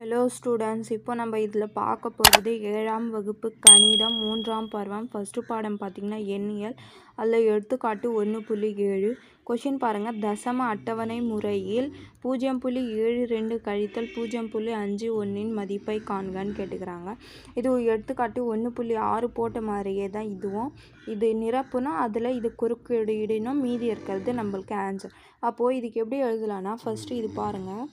Hello students இப்போ நம்ம இதில் பார்க்க போகிறது ஏழாம் வகுப்பு கணிதம் மூன்றாம் பருவம். ஃபஸ்ட்டு பாடம் பார்த்திங்கன்னா எண்ணியல். அதில் எடுத்துக்காட்டு ஒன்று புள்ளி ஏழு. கொஷின் பாருங்கள் தசம அட்டவணை முறையில் பூஜ்ஜியம் புள்ளி ஏழு ரெண்டு கழித்தல் பூஜ்ஜியம் புள்ளி அஞ்சு ஒன்றின் மதிப்பை காண்கன்னு கேட்டுக்கிறாங்க. இது ஒரு எடுத்துக்காட்டு ஒன்று புள்ளி ஆறு போட்ட மாதிரியே தான் இதுவும். இது நிரப்புனா அதில் இது குறுக்கீடு இடணும் மீதி இருக்கிறது நம்மளுக்கு ஆன்சர் அப்போது இதுக்கு எப்படி எழுதலான்னா ஃபஸ்ட்டு இது பாருங்கள்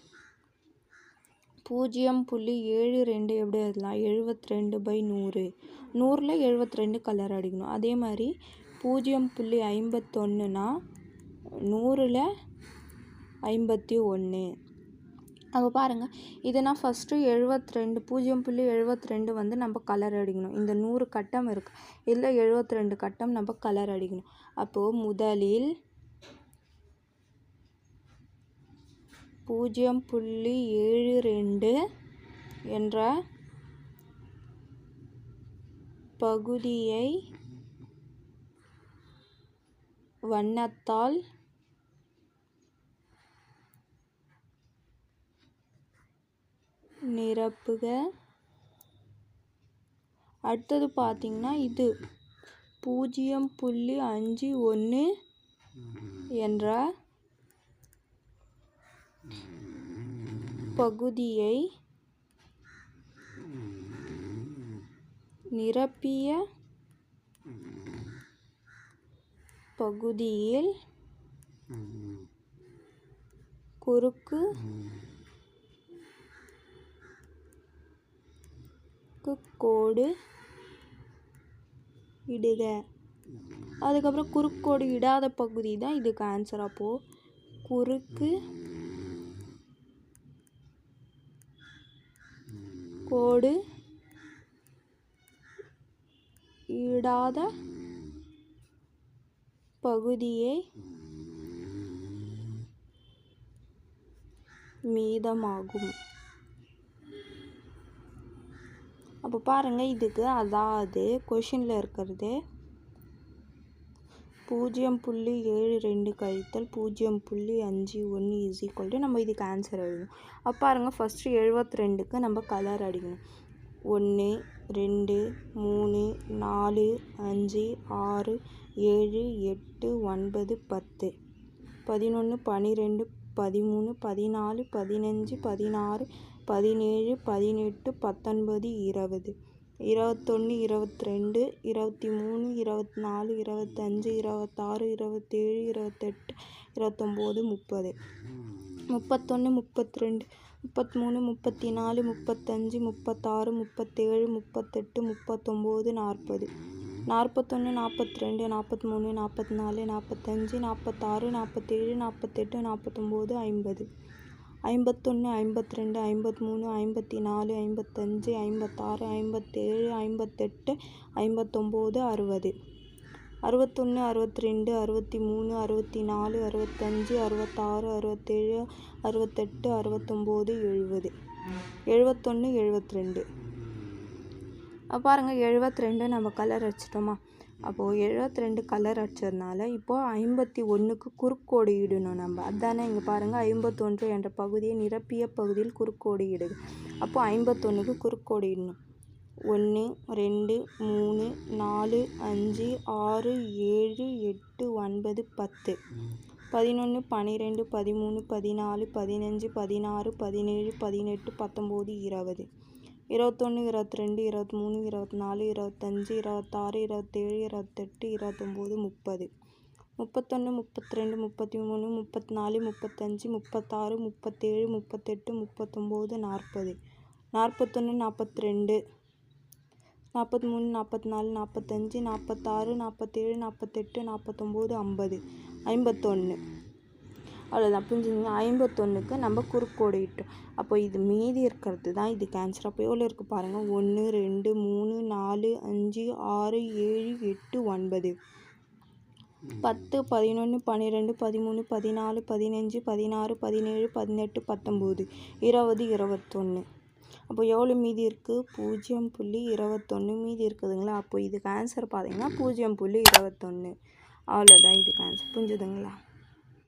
பூஜ்ஜியம் புள்ளி ஏழு ரெண்டு எப்படி எழுதலாம்? எழுபத்தி ரெண்டு பை நூறு. நூறில் எழுபத்தி ரெண்டு கலர் அடிக்கணும். அதே மாதிரி பூஜ்ஜியம் புள்ளி ஐம்பத்தொன்றுனா நூறில் ஐம்பத்தி ஒன்று. அப்போ பாருங்கள் இதுனா ஃபஸ்ட்டு எழுபத்தி ரெண்டு பூஜ்ஜியம் புள்ளி எழுபத்தி ரெண்டு வந்து நம்ம கலர் அடிக்கணும். இந்த நூறு கட்டம் இருக்குது இதில் எழுபத்தி ரெண்டு கட்டம் நம்ம கலர் அடிக்கணும். அப்போது முதலில் பூஜ்ஜியம் புள்ளி ஏழு ரெண்டு என்ற பகுதியை வண்ணத்தால் நிரப்புக. அடுத்தது பார்த்திங்கன்னா இது. பூஜ்ஜியம் புள்ளி அஞ்சு ஒன்று என்ற பகுதியை நிரப்பிய பகுதியில் குறுக்கு கோடு இடுக. அதுக்கப்புறம் குறுக்கோடு இடாத பகுதி தான் இதுக்கு ஆன்சர் அப்போது குறுக்கு கோடு இடாத பகுதியை மீதமாகும். அப்போ பாருங்கள் இதுக்கு அதாவது கொஷினில் இருக்கிறது பூஜ்ஜியம் புள்ளி ஏழு ரெண்டு கழித்தல் பூஜ்ஜியம் புள்ளி அஞ்சு ஒன்று இஸ் ஈக்குவல் டு நம்ம இதுக்கு ஆன்சர் எழுதணும். அப்போ பாருங்கள் ஃபஸ்ட்டு எழுபத்தி ரெண்டுக்கு நம்ம கலர் அடிக்கணும். ஒன்று ரெண்டு மூணு நாலு அஞ்சு ஆறு ஏழு எட்டு ஒன்பது பத்து. பதினொன்று பன்னிரெண்டு பதிமூணு பதினாலு பதினஞ்சு பதினாறு பதினேழு பதினெட்டு பத்தொன்பது இருபது. இருபத்தொன்று இருபத்தி ரெண்டு இருபத்தி மூணு இருபத்தி நாலு இருபத்தஞ்சு இருபத்தாறு இருபத்தேழு இருபத்தெட்டு இருபத்தொம்போது முப்பது. முப்பத்தொன்று முப்பத்தி ரெண்டு முப்பத்மூணு முப்பத்தி நாலு முப்பத்தஞ்சு முப்பத்தாறு முப்பத்தேழு முப்பத்தெட்டு முப்பத்தொம்போது நாற்பது. நாற்பத்தொன்று நாற்பத்தி ரெண்டு நாற்பத்தி மூணு நாற்பத்தி நாலு நாற்பத்தஞ்சு நாற்பத்தாறு நாற்பத்தேழு நாற்பத்தெட்டு நாற்பத்தொம்போது ஐம்பது. ஐம்பத்தொன்று ஐம்பத்தி ரெண்டு ஐம்பத்தி மூணு ஐம்பத்தி நாலு ஐம்பத்தஞ்சு ஐம்பத்தாறு ஐம்பத்தேழு ஐம்பத்தெட்டு ஐம்பத்தொம்போது அறுபது. அறுபத்தொன்று அறுபத்தி ரெண்டு அறுபத்தி மூணு அறுபத்தி நாலு அறுபத்தஞ்சு அறுபத்தாறு அறுபத்தேழு அறுபத்தெட்டு அறுபத்தொம்போது எழுபது. எழுபத்தொன்று எழுபத்தி ரெண்டு பாருங்கள் எழுபத்தி ரெண்டு நம்ம கலர் அடிச்சிட்டோமா? அப்போது எழுபத்தி ரெண்டு கலர் அடித்ததுனால இப்போது ஐம்பத்தி ஒன்றுக்கு குறுக்கோடு இடணும் நம்ம. அதானே இங்கே பாருங்கள் ஐம்பத்தொன்று என்ற பகுதியை நிரப்பிய பகுதியில் குறுக்கோடு இடுது அப்போது ஐம்பத்தொன்றுக்கு குறுக்கோடு இடணும். ஒன்று ரெண்டு மூணு நாலு அஞ்சு ஆறு ஏழு எட்டு ஒன்பது பத்து. பதினொன்று பன்னிரெண்டு பதிமூணு பதினாலு பதினஞ்சு பதினாறு பதினேழு பதினெட்டு பத்தொம்போது இருபது. இருபத்தொன்று இருபத்தி ரெண்டு இருபத்தி மூணு இருபத்தி நாலு இருபத்தஞ்சி இருபத்தாறு இருபத்தேழு இருபத்தெட்டு இருபத்தொம்போது முப்பது. முப்பத்தொன்று முப்பத்தி ரெண்டு முப்பத்தி மூணு முப்பத்தி நாலு முப்பத்தஞ்சு முப்பத்தாறு முப்பத்தேழு முப்பத்தெட்டு முப்பத்தொம்போது நாற்பது. நாற்பத்தொன்று நாற்பத்தி ரெண்டு நாற்பத்தி மூணு நாற்பத்தி நாலு நாற்பத்தஞ்சு நாற்பத்தாறு நாற்பத்தேழு நாற்பத்தெட்டு நாற்பத்தொம்போது ஐம்பது. ஐம்பத்தொன்று அவ்வளோதான் புரிஞ்சுங்க ஐம்பத்தொன்றுக்கு நம்ம குறுக்கோடு இட்டோம் அப்போ இது மீதி இருக்கிறது தான். இது கேன்சர் அப்போ எவ்வளோ இருக்குது பாருங்கள் ஒன்று ரெண்டு மூணு நாலு அஞ்சு ஆறு ஏழு எட்டு ஒன்பது. பத்து பதினொன்று பன்னிரெண்டு பதிமூணு பதினாலு பதினஞ்சு பதினாறு பதினேழு பதினெட்டு பத்தொம்போது இருபது இருபத்தொன்று அப்போ எவ்வளோ மீதி இருக்குது பூஜ்ஜியம் புள்ளி இருபத்தொன்று மீதி இருக்குதுங்களா? அப்போ இதுக்கு ஆன்சர் பார்த்தீங்கன்னா பூஜ்ஜியம் புள்ளி இருபத்தொன்று அவ்வளோதான் இதுக்கு ஆன்சர் புரிஞ்சுதுங்களா?